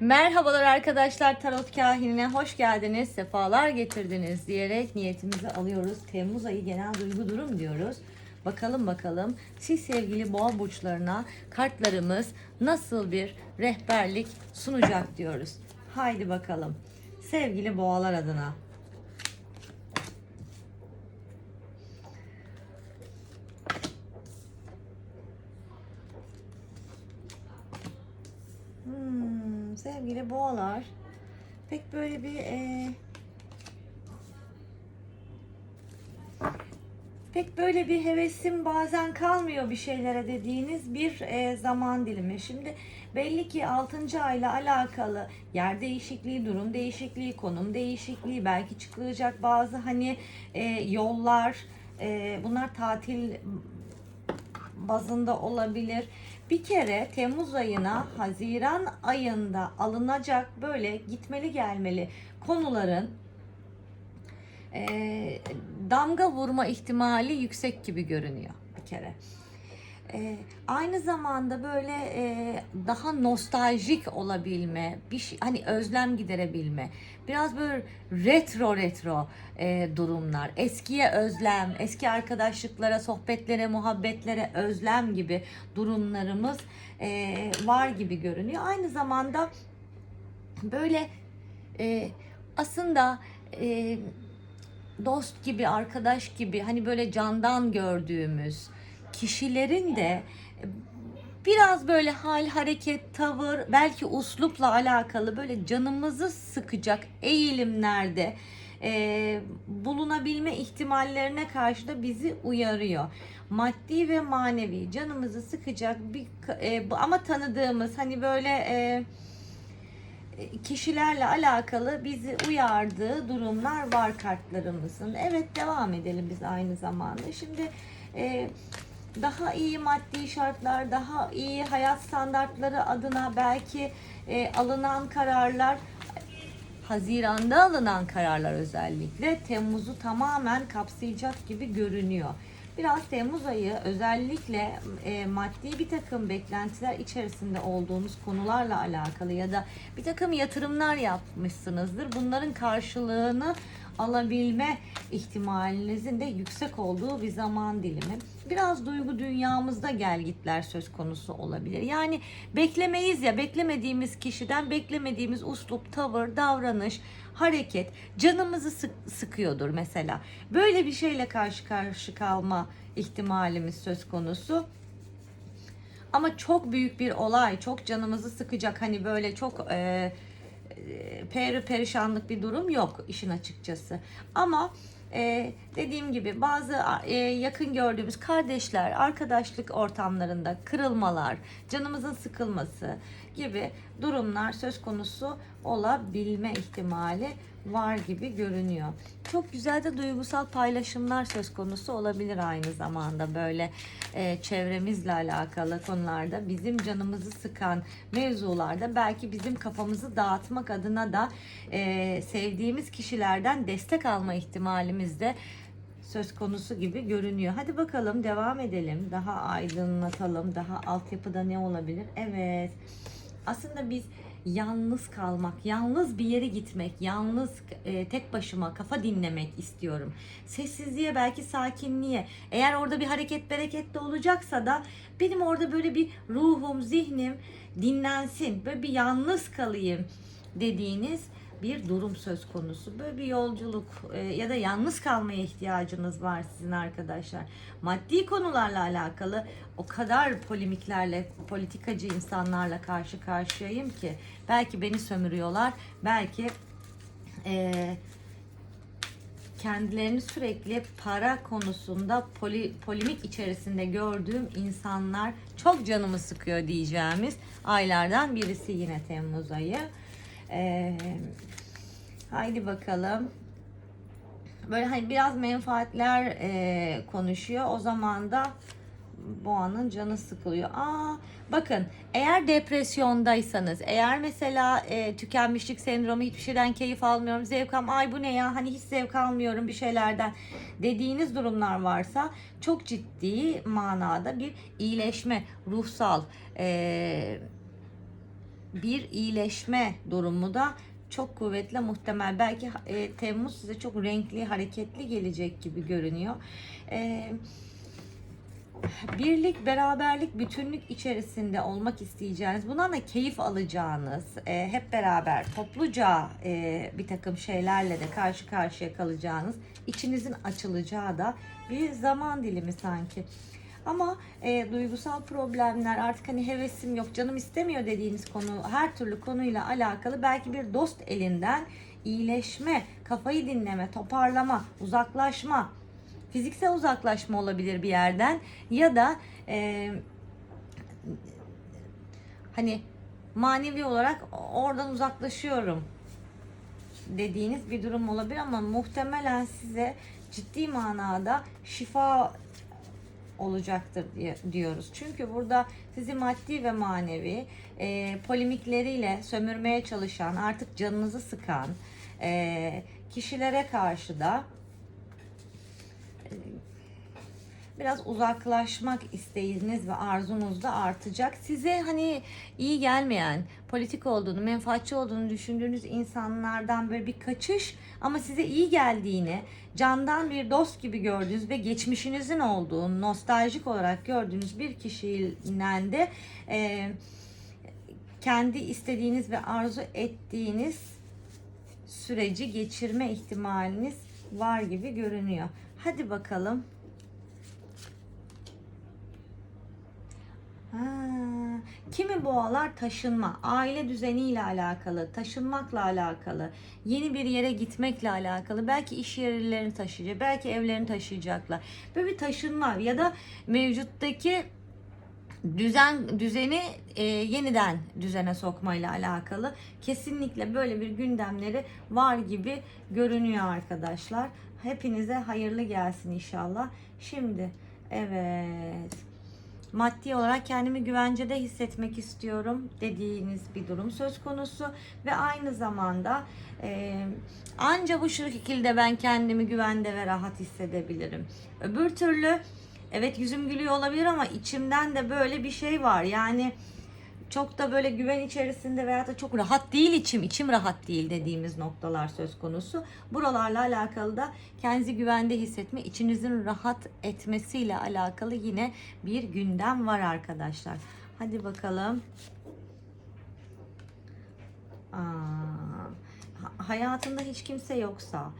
Merhabalar arkadaşlar Tarot Kahinine hoş geldiniz, sefalar getirdiniz diyerek niyetimizi alıyoruz. Temmuz ayı genel duygu durum diyoruz. Bakalım bakalım siz sevgili boğa burçlarına kartlarımız nasıl bir rehberlik sunacak diyoruz. Haydi bakalım sevgili boğalar adına. Hmm, sevgili boğalar pek böyle bir e, pek böyle bir hevesim bazen kalmıyor bir şeylere dediğiniz bir e, zaman dilimi. Şimdi belli ki 6. ayla alakalı yer değişikliği, durum değişikliği, konum değişikliği, belki çıkılacak bazı hani e, yollar, e, bunlar tatil bazında olabilir. Bir kere Temmuz ayına Haziran ayında alınacak böyle gitmeli gelmeli konuların e, damga vurma ihtimali yüksek gibi görünüyor bir kere. E, aynı zamanda böyle e, daha nostaljik olabilme, bir şey, hani özlem giderebilme, biraz böyle retro retro e, durumlar, eskiye özlem, eski arkadaşlıklara, sohbetlere, muhabbetlere özlem gibi durumlarımız e, var gibi görünüyor. Aynı zamanda böyle e, aslında e, dost gibi, arkadaş gibi hani böyle candan gördüğümüz kişilerin de biraz böyle hal, hareket, tavır, belki uslupla alakalı böyle canımızı sıkacak eğilimlerde e, bulunabilme ihtimallerine karşı da bizi uyarıyor. Maddi ve manevi canımızı sıkacak bir e, ama tanıdığımız hani böyle e, kişilerle alakalı bizi uyardığı durumlar var kartlarımızın. Evet devam edelim biz aynı zamanda. Şimdi e, daha iyi maddi şartlar, daha iyi hayat standartları adına belki e, alınan kararlar Haziran'da alınan kararlar özellikle Temmuz'u tamamen kapsayacak gibi görünüyor. Biraz Temmuz ayı özellikle e, maddi bir takım beklentiler içerisinde olduğunuz konularla alakalı ya da bir takım yatırımlar yapmışsınızdır. Bunların karşılığını alabilme ihtimalinizin de yüksek olduğu bir zaman dilimi. Biraz duygu dünyamızda gelgitler söz konusu olabilir. Yani beklemeyiz ya beklemediğimiz kişiden beklemediğimiz uslup, tavır, davranış, hareket canımızı sık, sıkıyordur mesela. Böyle bir şeyle karşı karşı kalma ihtimalimiz söz konusu. Ama çok büyük bir olay, çok canımızı sıkacak hani böyle çok e, peri perişanlık bir durum yok işin açıkçası. Ama e, dediğim gibi bazı e, yakın gördüğümüz kardeşler, arkadaşlık ortamlarında kırılmalar, canımızın sıkılması gibi durumlar söz konusu olabilme ihtimali var gibi görünüyor. Çok güzel de duygusal paylaşımlar söz konusu olabilir aynı zamanda böyle e, çevremizle alakalı konularda bizim canımızı sıkan mevzularda belki bizim kafamızı dağıtmak adına da e, sevdiğimiz kişilerden destek alma ihtimalimiz de söz konusu gibi görünüyor. Hadi bakalım devam edelim. Daha aydınlatalım. Daha altyapıda ne olabilir? Evet. Aslında biz yalnız kalmak, yalnız bir yere gitmek, yalnız e, tek başıma kafa dinlemek istiyorum. Sessizliğe belki sakinliğe. Eğer orada bir hareket bereket de olacaksa da benim orada böyle bir ruhum, zihnim dinlensin. Böyle bir yalnız kalayım dediğiniz bir durum söz konusu. Böyle bir yolculuk e, ya da yalnız kalmaya ihtiyacınız var sizin arkadaşlar. Maddi konularla alakalı o kadar polemiklerle, politikacı insanlarla karşı karşıyayım ki belki beni sömürüyorlar, belki e, kendilerini sürekli para konusunda poli, polemik içerisinde gördüğüm insanlar çok canımı sıkıyor diyeceğimiz aylardan birisi yine Temmuz ayı. Haydi bakalım. Böyle hani biraz menfaatler e, konuşuyor. O zaman da boğanın canı sıkılıyor. Aa, bakın eğer depresyondaysanız, eğer mesela e, tükenmişlik sendromu hiçbir şeyden keyif almıyorum, zevk almıyorum, ay bu ne ya hani hiç zevk almıyorum bir şeylerden dediğiniz durumlar varsa çok ciddi manada bir iyileşme, ruhsal, e, bir iyileşme durumu da çok kuvvetli muhtemel. Belki e, Temmuz size çok renkli, hareketli gelecek gibi görünüyor. E, birlik, beraberlik, bütünlük içerisinde olmak isteyeceğiniz, bundan da keyif alacağınız, e, hep beraber topluca e, bir takım şeylerle de karşı karşıya kalacağınız, içinizin açılacağı da bir zaman dilimi sanki. Ama e, duygusal problemler artık hani hevesim yok canım istemiyor dediğiniz konu her türlü konuyla alakalı belki bir dost elinden iyileşme, kafayı dinleme, toparlama, uzaklaşma, fiziksel uzaklaşma olabilir bir yerden. Ya da e, hani manevi olarak oradan uzaklaşıyorum dediğiniz bir durum olabilir ama muhtemelen size ciddi manada şifa olacaktır diye diyoruz. Çünkü burada sizi maddi ve manevi e, polemikleriyle sömürmeye çalışan, artık canınızı sıkan e, kişilere karşı da e, biraz uzaklaşmak isteğiniz ve arzunuz da artacak. Size hani iyi gelmeyen, politik olduğunu, menfaatçi olduğunu düşündüğünüz insanlardan böyle bir kaçış ama size iyi geldiğini, candan bir dost gibi gördüğünüz ve geçmişinizin olduğu, nostaljik olarak gördüğünüz bir kişiyle de e, kendi istediğiniz ve arzu ettiğiniz süreci geçirme ihtimaliniz var gibi görünüyor. Hadi bakalım. Kimi boğalar taşınma, aile düzeniyle alakalı, taşınmakla alakalı, yeni bir yere gitmekle alakalı, belki iş yerlerini taşıyacak, belki evlerini taşıyacaklar. Böyle bir taşınma ya da mevcuttaki düzen düzeni e, yeniden düzene sokmayla alakalı kesinlikle böyle bir gündemleri var gibi görünüyor arkadaşlar. Hepinize hayırlı gelsin inşallah. Şimdi evet maddi olarak kendimi güvencede hissetmek istiyorum dediğiniz bir durum söz konusu ve aynı zamanda e, anca bu şekilde ben kendimi güvende ve rahat hissedebilirim. Öbür türlü evet yüzüm gülüyor olabilir ama içimden de böyle bir şey var. Yani çok da böyle güven içerisinde veya da çok rahat değil içim, içim rahat değil dediğimiz noktalar söz konusu. Buralarla alakalı da kendinizi güvende hissetme, içinizin rahat etmesiyle alakalı yine bir gündem var arkadaşlar. Hadi bakalım. Aa, hayatında hiç kimse yoksa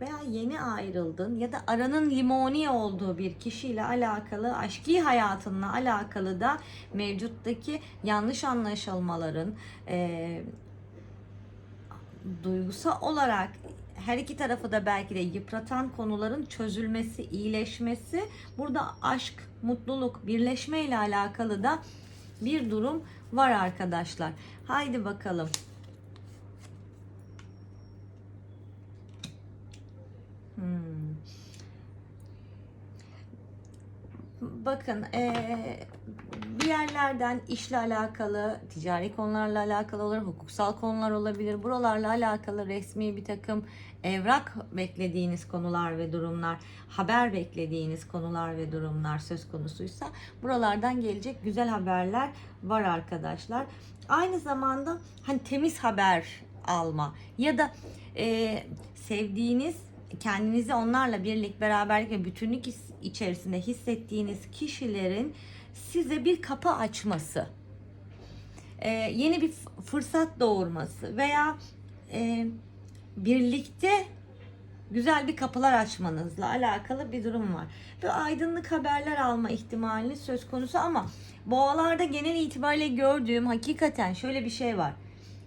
veya yeni ayrıldın ya da aranın limoni olduğu bir kişiyle alakalı aşkı hayatınla alakalı da mevcuttaki yanlış anlaşılmaların e, duygusal olarak her iki tarafı da belki de yıpratan konuların çözülmesi, iyileşmesi, burada aşk, mutluluk, birleşme ile alakalı da bir durum var arkadaşlar. Haydi bakalım. Hmm. Bakın eee, bir yerlerden işle alakalı, ticari konularla alakalı olur, hukuksal konular olabilir. Buralarla alakalı resmi bir takım evrak beklediğiniz konular ve durumlar, haber beklediğiniz konular ve durumlar söz konusuysa buralardan gelecek güzel haberler var arkadaşlar. Aynı zamanda hani temiz haber alma ya da eee, sevdiğiniz kendinizi onlarla birlik, beraberlik ve bütünlük içerisinde hissettiğiniz kişilerin size bir kapı açması, e, yeni bir fırsat doğurması veya e, birlikte güzel bir kapılar açmanızla alakalı bir durum var. Ve aydınlık haberler alma ihtimaliniz söz konusu ama boğalarda genel itibariyle gördüğüm hakikaten şöyle bir şey var.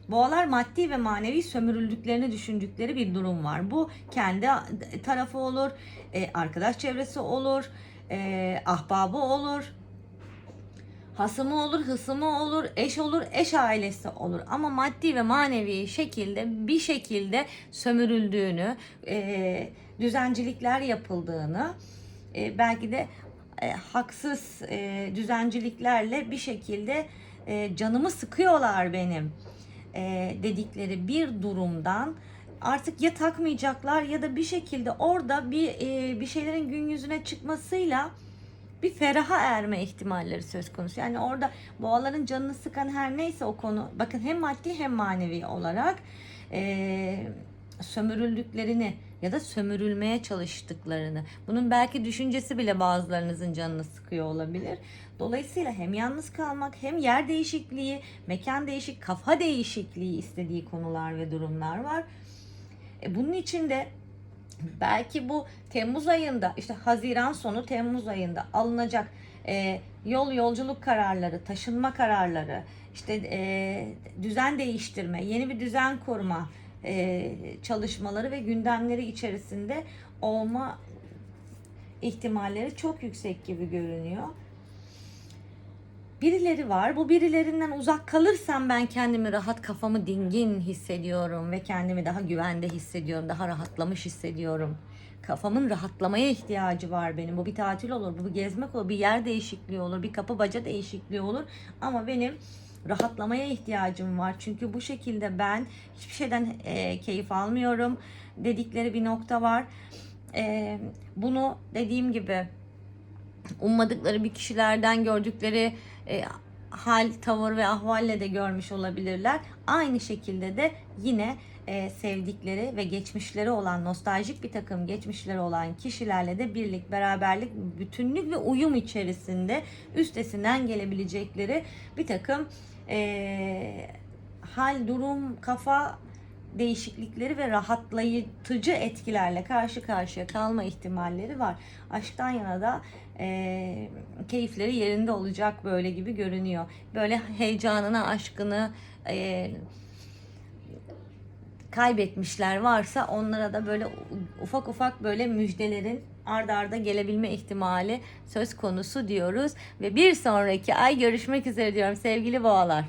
Boğalar maddi ve manevi sömürüldüklerini düşündükleri bir durum var. Bu kendi tarafı olur, e, arkadaş çevresi olur, e, ahbabı olur, hasımı olur, hısımı olur, eş olur, eş ailesi olur. Ama maddi ve manevi şekilde bir şekilde sömürüldüğünü, e, düzencilikler yapıldığını, belki de haksız düzenciliklerle bir şekilde canımı sıkıyorlar benim e, dedikleri bir durumdan artık ya takmayacaklar ya da bir şekilde orada bir e, bir şeylerin gün yüzüne çıkmasıyla bir feraha erme ihtimalleri söz konusu. Yani orada boğaların canını sıkan her neyse o konu bakın hem maddi hem manevi olarak eee sömürüldüklerini ya da sömürülmeye çalıştıklarını bunun belki düşüncesi bile bazılarınızın canını sıkıyor olabilir. Dolayısıyla hem yalnız kalmak hem yer değişikliği, mekan değişik, kafa değişikliği istediği konular ve durumlar var. E bunun için de belki bu Temmuz ayında işte Haziran sonu Temmuz ayında alınacak e, yol yolculuk kararları, taşınma kararları, işte e, düzen değiştirme, yeni bir düzen kurma e, çalışmaları ve gündemleri içerisinde olma ihtimalleri çok yüksek gibi görünüyor. Birileri var. Bu birilerinden uzak kalırsam ben kendimi rahat, kafamı dingin hissediyorum ve kendimi daha güvende hissediyorum, daha rahatlamış hissediyorum. Kafamın rahatlamaya ihtiyacı var benim. Bu bir tatil olur, bu bir gezmek olur, bir yer değişikliği olur, bir kapı baca değişikliği olur. Ama benim rahatlamaya ihtiyacım var. Çünkü bu şekilde ben hiçbir şeyden e, keyif almıyorum dedikleri bir nokta var. E, bunu dediğim gibi ummadıkları bir kişilerden gördükleri e, hal, tavır ve ahvalle de görmüş olabilirler. Aynı şekilde de yine e, sevdikleri ve geçmişleri olan nostaljik bir takım geçmişleri olan kişilerle de birlik, beraberlik, bütünlük ve uyum içerisinde üstesinden gelebilecekleri bir takım e, hal, durum, kafa değişiklikleri ve rahatlatıcı etkilerle karşı karşıya kalma ihtimalleri var. Aşktan yana da e, keyifleri yerinde olacak böyle gibi görünüyor. Böyle heyecanını, aşkını e, kaybetmişler varsa onlara da böyle ufak ufak böyle müjdelerin ard arda gelebilme ihtimali söz konusu diyoruz. Ve bir sonraki ay görüşmek üzere diyorum sevgili boğalar.